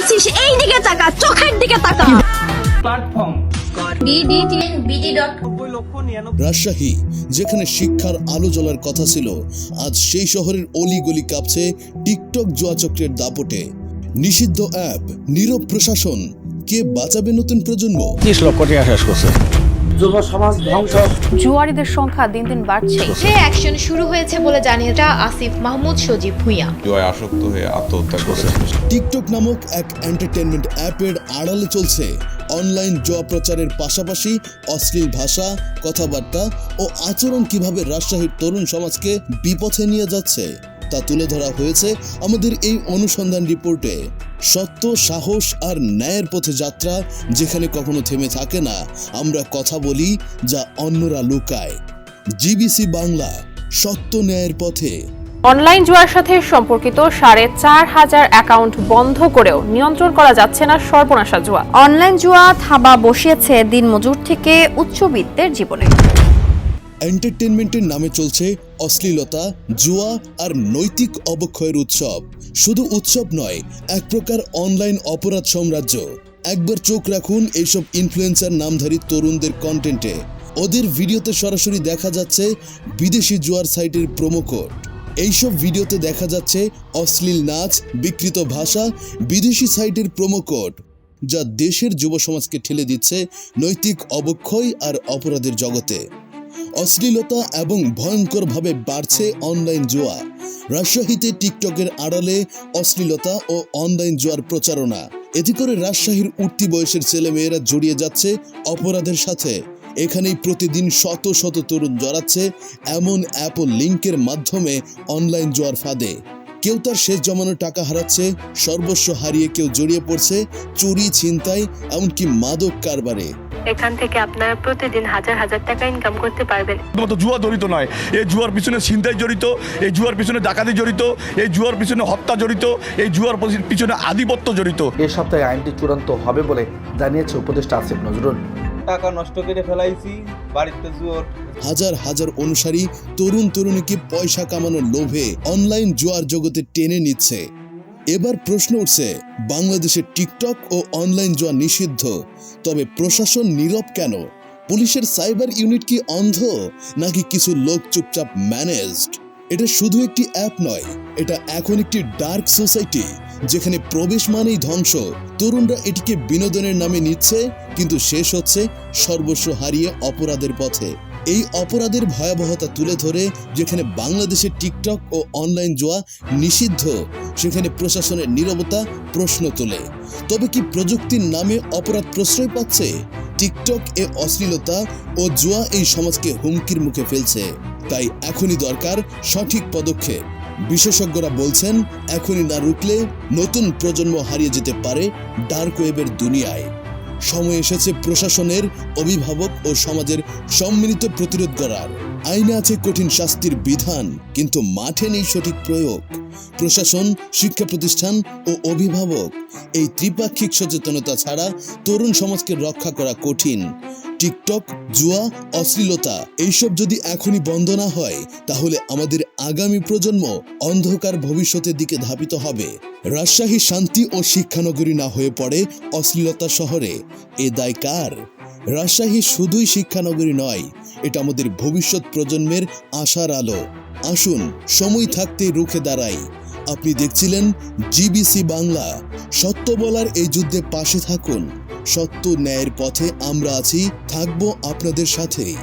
দেখছিস? এই দিকে তাকা চোখের দিকে তাকা। প্ল্যাটফর্ম রাজশাহী যেখানে শিক্ষার আলো জ্বলার কথা ছিল আজ সেই শহরের অলিগলি কাঁপছে টিকটক জোয়া চক্রের দাপটে। নিষিদ্ধ অ্যাপ নীরব প্রশাসন কে বাঁচাবে নতুন প্রজন্ম? তিরিশ লক্ষ টাকা শেষ করছে। যুব সমাজ ধ্বংস। জুয়ারিদের সংখ্যা দিন দিন বাড়ছে। যে অ্যাকশন শুরু হয়েছে বলে আসিফ মাহমুদ সজীব ভুঁইয়া। জুয়ায় আসক্ত হয়ে আত্মহত্যা করছে। টিকটক নামক এক এন্টারটেনমেন্ট অ্যাপের আড়ালে চলছে অনলাইন জুয়া প্রচারের পাশাপাশি অশ্লীল ভাষা কথাবার্তা ও আচরণ কীভাবে রাজশাহীর তরুণ সমাজকে বিপথে নিয়ে যাচ্ছে। তা তুলে ধরা হয়েছে আমাদের এই অনুসন্ধান রিপোর্টে। সত্য সাহস আর ন্যায়ের পথে যাত্রা যেখানে কখনো থেমে থাকে না আমরা কথা বলি যা অন্যরা লুকায়। জিবিসি বাংলা সত্য ন্যায়ের পথে। অনলাইন জুয়ার সাথে সম্পর্কিত সাড়ে চার হাজার অ্যাকাউন্ট বন্ধ করেও নিয়ন্ত্রণ করা যাচ্ছে না সর্বনাশা জুয়া। অনলাইন জুয়া থাবা বসিয়েছে দিনমজুর থেকে উচ্চবিত্তের জীবনে। এন্টারটেনমেন্টের নামে চলছে অশ্লীলতা, জুয়া আর নৈতিক অবক্ষয়ের উৎসব। শুধু উৎসব নয়, এক প্রকার অনলাইন অপরাধ সাম্রাজ্য। একবার চোখ রাখুন এইসব ইনফ্লুয়েন্সার নামধারী তরুণদের কন্টেন্টে ওদের ভিডিওতে সরাসরি দেখা যাচ্ছে বিদেশি জুয়ার সাইটের কোড এইসব ভিডিওতে দেখা যাচ্ছে অশ্লীল নাচ, বিকৃত ভাষা, বিদেশি সাইটের কোড যা দেশের যুব সমাজকে ঠেলে দিচ্ছে নৈতিক অবক্ষয় আর অপরাধের জগতে। অশ্লীলতা এবং ভয়ঙ্করভাবে বাড়ছে অনলাইন জুয়া। রাজশাহীতে টিকটকের আড়ালে অশ্লীলতা ও অনলাইন জুয়ার প্রচারণা। এতে করে রাজশাহীর উঠতি বয়সের ছেলেমেয়েরা জড়িয়ে যাচ্ছে অপরাধের সাথে। এখানেই প্রতিদিন শত শত তরুণ জড়াচ্ছে এমন অ্যাপ ও লিঙ্কের মাধ্যমে অনলাইন জোয়ার ফাঁদে। কেউ তার শেষ জমানো টাকা হারাচ্ছে, সর্বস্ব হারিয়ে কেউ জড়িয়ে পড়ছে চুরি, ছিনতাই, এমনকি মাদক কারবারে। এখান থেকে আপনারা প্রতিদিন হাজার হাজার টাকা ইনকাম করতে পারবেন। শুধুমাত্র জুয়া জড়িত নয়। এই জুয়ার পিছনে ছিনতাই জড়িত এই জুয়ার পিছনে ডাকাতি জড়িত এই জুয়ার পিছনে হত্যা জড়িত এই জুয়ার পিছনে আধিপত্য জড়িত। এ সপ্তাহে আইনটি চূড়ান্ত হবে বলে জানিয়েছে উপদেষ্টা আসিফ নজরুল। টাকা নষ্ট করে ফেলাইছি বাড়িতে জোর হাজার হাজার অনুসারী তরুণ তরুণীকে পয়সা কামানোর লোভে অনলাইন জুয়ার জগতে টেনে নিচ্ছে। এবার প্রশ্ন উঠছে বাংলাদেশের টিকটক ও অনলাইন জুয়া নিষিদ্ধ, তবে প্রশাসন নীরব কেন? পুলিশের সাইবার ইউনিট কি অন্ধ, নাকি কিছু লোক চুপচাপ ম্যানেজড? এটা শুধু একটি অ্যাপ নয়, এটা এখন একটি ডার্ক সোসাইটি, যেখানে প্রবেশ মানেই ধ্বংস। তরুণরা এটিকে বিনোদনের নামে নিচ্ছে, কিন্তু শেষ হচ্ছে সর্বস্ব হারিয়ে অপরাধের পথে। এই অপরাধের ভয়াবহতা তুলে ধরে যেখানে বাংলাদেশের টিকটক ও অনলাইন জোয়া নিষিদ্ধ, সেখানে প্রশাসনের নীরবতা প্রশ্ন তোলে। তবে কি প্রযুক্তির নামে অপরাধ প্রশ্রয় পাচ্ছে? টিকটক এ অশ্লীলতা ও জুয়া এই সমাজকে হুমকির মুখে ফেলছে। তাই এখনই দরকার সঠিক পদক্ষেপ। বিশেষজ্ঞরা বলছেন, এখনই না রুখলে নতুন প্রজন্ম হারিয়ে যেতে পারে ডার্ক ওয়েবের দুনিয়ায়। সময় এসেছে প্রশাসনের, অভিভাবক ও সমাজের সম্মিলিত প্রতিরোধ করার আইনে আছে কঠিন শাস্তির বিধান, কিন্তু মাঠে নেই সঠিক প্রয়োগ। প্রশাসন, শিক্ষা প্রতিষ্ঠান ও অভিভাবক, এই ত্রিপাক্ষিক সচেতনতা ছাড়া তরুণ সমাজকে রক্ষা করা কঠিন। টিকটক, জুয়া, অশ্লীলতা, এইসব যদি এখনই বন্ধ না হয়, তাহলে আমাদের আগামী প্রজন্ম অন্ধকার ভবিষ্যতের দিকে ধাবিত হবে। রাজশাহী শান্তি ও শিক্ষানগরী না হয়ে পড়ে অশ্লীলতা শহরে। এ দায় কার? রাজশাহী শুধুই শিক্ষানগরী নয়, এটা আমাদের ভবিষ্যৎ প্রজন্মের আশার আলো। আসুন, সময় থাকতে রুখে দাঁড়াই। আপনি দেখছিলেন জিবিসি বাংলা। সত্য বলার এই যুদ্ধে পাশে থাকুন। সত্য ন্যায়ের পথে আমরা আছি, থাকব আপনাদের সাথে।